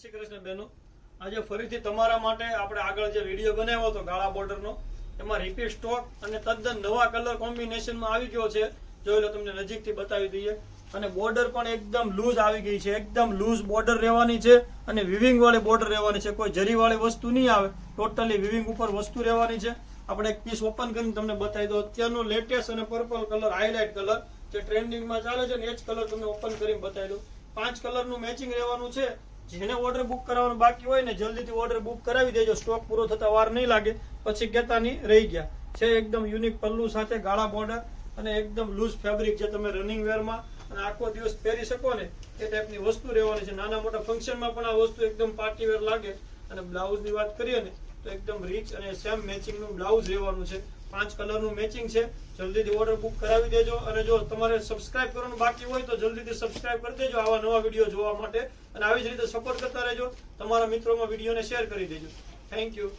શ્રી કૃષ્ણ બેનો, આજે ફરીથી તમારા માટે આપણે આગળ જે વીડિયો બનાવ્યો હતો ગાળા બોર્ડરનો એમાં રિપીટ સ્ટોક અને તદ્દન નવા કલર કોમ્બિનેશનમાં આવી ગયો છે. જોઈ લો તમને નજીકથી બતાવી દઈએ. અને બોર્ડર પણ એકદમ લૂઝ આવી ગઈ છે. એકદમ લૂઝ બોર્ડર રહેવાની છે અને વિવિંગ વાળી બોર્ડર રહેવાની છે. કોઈ જરી વાળી વસ્તુ નહીં આવે. ટોટલી વિવિંગ ઉપર વસ્તુ રહેવાની છે. આપણે એક પીસ ઓપન કરીને તમને બતાવી દો અત્યારનું લેટેસ્ટ અને પર્પલ કલર હાઇલાઇટ કલર જે ટ્રેન્ડિંગમાં ચાલે છે ને એ જ કલર તમને ઓપન કરીને બતાવી દઉં. પાંચ કલરનું મેચિંગ રહેવાનું છે. જેને ઓર્ડર બુક કરાવવાનું બાકી હોય ને જલ્દીથી ઓર્ડર બુક કરાવી દેજો. સ્ટોક પૂરો થતા વાર નહીં લાગે. પછી કહેતા રહી ગયા. છે એકદમ યુનિક પલ્લુ સાથે ગાળા બોર્ડર અને એકદમ લૂઝ ફેબ્રિક જે તમે રનિંગ વેરમાં અને આખો દિવસ પહેરી શકો ને, એ ટાઈપની વસ્તુ રહેવાની છે. નાના મોટા ફંક્શનમાં પણ આ વસ્તુ એકદમ પાર્ટી વેર લાગે. અને બ્લાઉઝની વાત કરીએ ને તો એકદમ રીચ અને સેમ મેચિંગનું બ્લાઉઝ રહેવાનું છે. પાંચ કલરનું મેચિંગ છે. જલ્દીથી ઓર્ડર બુક કરાવી દેજો અને જો તમારે સબસ્ક્રાઇબ કરવાનું બાકી હોય તો જલ્દીથી સબસ્ક્રાઇબ કરી દેજો આવા નવા વીડિયો જોવા માટે. અને આવી જ રીતે સપોર્ટ કરતા રહેજો. તમારા મિત્રોમાં વિડીયોને શેર કરી દેજો. Thank you